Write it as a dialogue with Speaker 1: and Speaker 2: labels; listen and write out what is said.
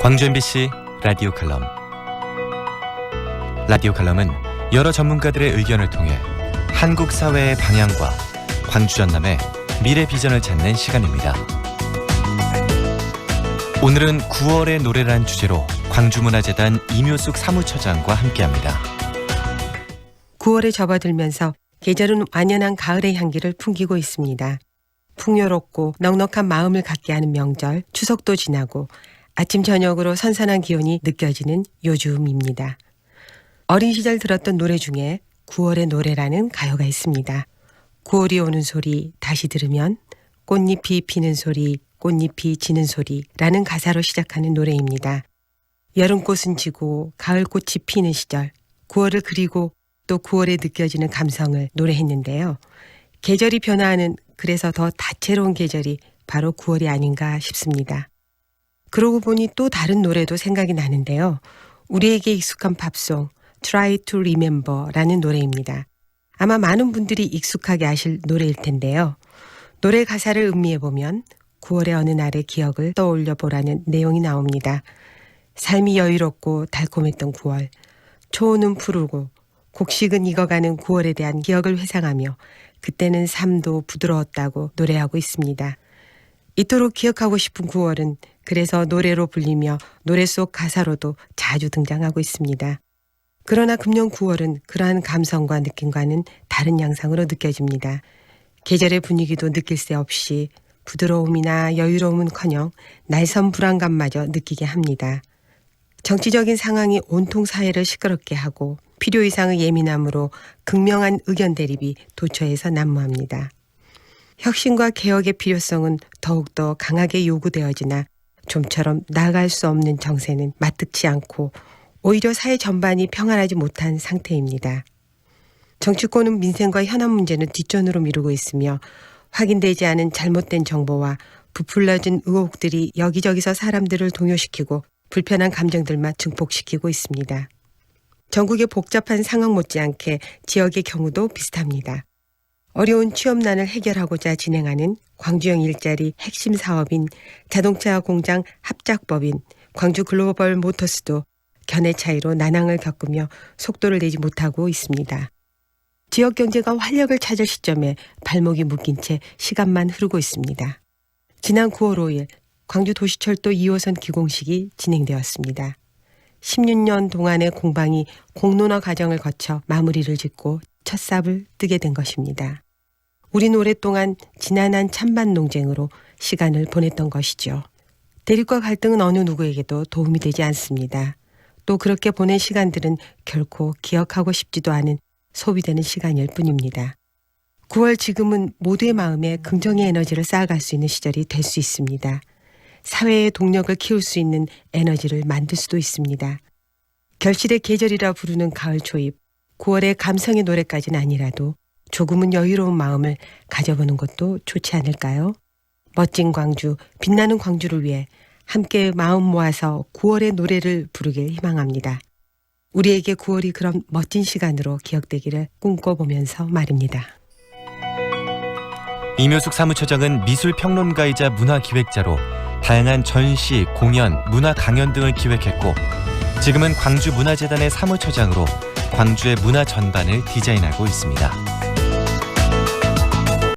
Speaker 1: 광주 MBC 라디오 칼럼 라디오 칼럼은 여러 전문가들의 의견을 통해 한국 사회의 방향과 광주 전남의 미래 비전을 찾는 시간입니다. 오늘은 9월의 노래란 주제로 광주문화재단 이묘숙 사무처장과 함께합니다.
Speaker 2: 9월에 접어들면서 계절은 완연한 가을의 향기를 풍기고 있습니다. 풍요롭고 넉넉한 마음을 갖게 하는 명절, 추석도 지나고 아침 저녁으로 선선한 기온이 느껴지는 요즘입니다. 어린 시절 들었던 노래 중에 9월의 노래라는 가요가 있습니다. 9월이 오는 소리 다시 들으면 꽃잎이 피는 소리, 꽃잎이 지는 소리라는 가사로 시작하는 노래입니다. 여름꽃은 지고 가을꽃이 피는 시절, 9월을 그리고 또 9월에 느껴지는 감성을 노래했는데요. 계절이 변화하는 그래서 더 다채로운 계절이 바로 9월이 아닌가 싶습니다. 그러고 보니 또 다른 노래도 생각이 나는데요. 우리에게 익숙한 팝송 Try to Remember라는 노래입니다. 아마 많은 분들이 익숙하게 아실 노래일 텐데요. 노래 가사를 음미해 보면 9월의 어느 날의 기억을 떠올려 보라는 내용이 나옵니다. 삶이 여유롭고 달콤했던 9월, 초원은 푸르고 곡식은 익어가는 9월에 대한 기억을 회상하며 그때는 삶도 부드러웠다고 노래하고 있습니다. 이토록 기억하고 싶은 9월은 그래서 노래로 불리며 노래 속 가사로도 자주 등장하고 있습니다. 그러나 금년 9월은 그러한 감성과 느낌과는 다른 양상으로 느껴집니다. 계절의 분위기도 느낄 새 없이 부드러움이나 여유로움은커녕 날선 불안감마저 느끼게 합니다. 정치적인 상황이 온통 사회를 시끄럽게 하고 필요 이상의 예민함으로 극명한 의견 대립이 도처에서 난무합니다. 혁신과 개혁의 필요성은 더욱더 강하게 요구되어지나 좀처럼 나아갈 수 없는 정세는 마뜩치 않고 오히려 사회 전반이 평안하지 못한 상태입니다. 정치권은 민생과 현안 문제는 뒷전으로 미루고 있으며 확인되지 않은 잘못된 정보와 부풀려진 의혹들이 여기저기서 사람들을 동요시키고 불편한 감정들만 증폭시키고 있습니다. 전국의 복잡한 상황 못지않게 지역의 경우도 비슷합니다. 어려운 취업난을 해결하고자 진행하는 광주형 일자리 핵심 사업인 자동차 공장 합작법인 광주 글로벌 모터스도 견해 차이로 난항을 겪으며 속도를 내지 못하고 있습니다. 지역 경제가 활력을 찾을 시점에 발목이 묶인 채 시간만 흐르고 있습니다. 지난 9월 5일 광주 도시철도 2호선 기공식이 진행되었습니다. 16년 동안의 공방이 공론화 과정을 거쳐 마무리를 짓고 첫 삽을 뜨게 된 것입니다. 우린 오랫동안 지난한 찬반 논쟁으로 시간을 보냈던 것이죠. 대립과 갈등은 어느 누구에게도 도움이 되지 않습니다. 또 그렇게 보낸 시간들은 결코 기억하고 싶지도 않은 소비되는 시간일 뿐입니다. 9월 지금은 모두의 마음에 긍정의 에너지를 쌓아갈 수 있는 시절이 될 수 있습니다. 사회의 동력을 키울 수 있는 에너지를 만들 수도 있습니다. 결실의 계절이라 부르는 가을 초입, 9월의 감성의 노래까지는 아니라도 조금은 여유로운 마음을 가져보는 것도 좋지 않을까요? 멋진 광주, 빛나는 광주를 위해 함께 마음 모아서 9월의 노래를 부르길 희망합니다. 우리에게 9월이 그런 멋진 시간으로 기억되기를 꿈꿔보면서 말입니다.
Speaker 1: 이묘숙 사무처장은 미술 평론가이자 문화 기획자로 다양한 전시, 공연, 문화 강연 등을 기획했고 지금은 광주 문화재단의 사무처장으로 광주의 문화 전반을 디자인하고 있습니다.